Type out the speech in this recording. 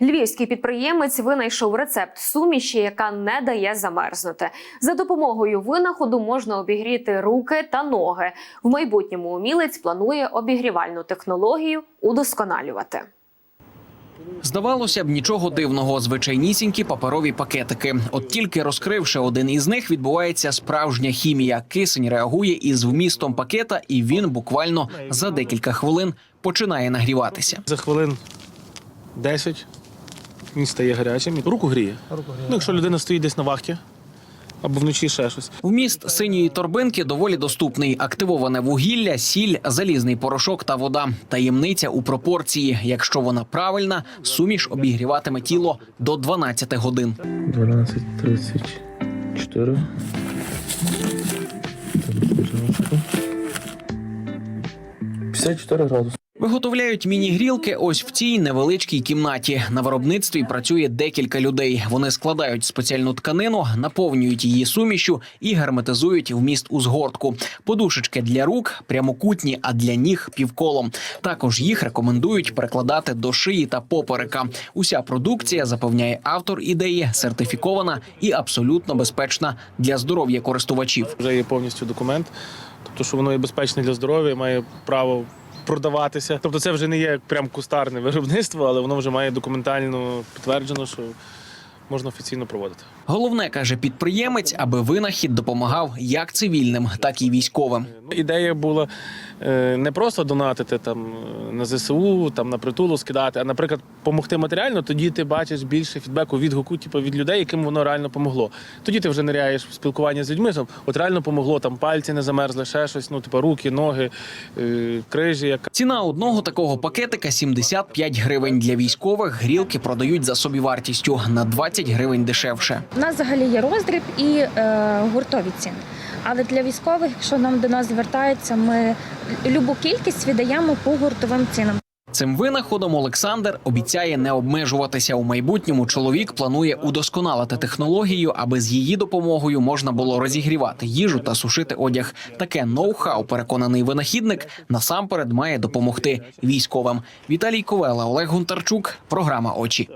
Львівський підприємець винайшов рецепт суміші, яка не дає замерзнути. За допомогою винаходу можна обігріти руки та ноги. В майбутньому умілець планує обігрівальну технологію удосконалювати. Здавалося б, нічого дивного, звичайнісінькі паперові пакетики. От тільки розкривши один із них, відбувається справжня хімія. Кисень реагує із вмістом пакета, і він буквально за декілька хвилин починає нагріватися. За хвилин 10 він стає гарячим і руку гріє. Ну, якщо людина стоїть десь на вахті або вночі ще щось. Вміст синьої торбинки доволі доступний: активоване вугілля, сіль, залізний порошок та вода. Таємниця у пропорції. Якщо вона правильна, суміш обігріватиме тіло до 12 годин. 12.34. Пожалуйста. 54 градуси. Виготовляють міні-грілки ось в цій невеличкій кімнаті. На виробництві працює декілька людей. Вони складають спеціальну тканину, наповнюють її сумішю і герметизують вміст у згортку. Подушечки для рук прямокутні, а для ніг півколом. Також їх рекомендують перекладати до шиї та поперека. Уся продукція запевняє автор ідеї, сертифікована і абсолютно безпечна для здоров'я користувачів. Вже є повністю документ, тобто, що воно є безпечне для здоров'я, має право продаватися. Тобто це вже не є прям кустарне виробництво, але воно вже має документально підтверджено, що можна офіційно проводити. Головне каже підприємець, аби винахід допомагав як цивільним, так і військовим. Ідея була е, не просто донатити там е, на ЗСУ, там на притулу скидати, а, наприклад, допомогти матеріально. Тоді ти бачиш більше фідбеку відгуку, типу, від людей, яким воно реально помогло. Тоді ти вже ниряєш в спілкування з людьми. Там, от реально помогло, там пальці не замерзли, ще щось, ну типу руки, ноги, е, крижі. Яка Ціна одного такого пакетика 75 гривень. Для військових грілки продають за собівартістю на 20 гривень дешевше. У нас взагалі є роздріб і е, гуртові ціни. Але для військових, якщо нам до нас звертаються, ми любу кількість віддаємо по гуртовим цінам. Цим винаходом Олександр обіцяє не обмежуватися у майбутньому. Чоловік планує удосконалити технологію, аби з її допомогою можна було розігрівати їжу та сушити одяг. Таке ноу-хау, переконаний винахідник, насамперед має допомогти військовим. Віталій Ковела, Олег Гунтарчук. Програма очі.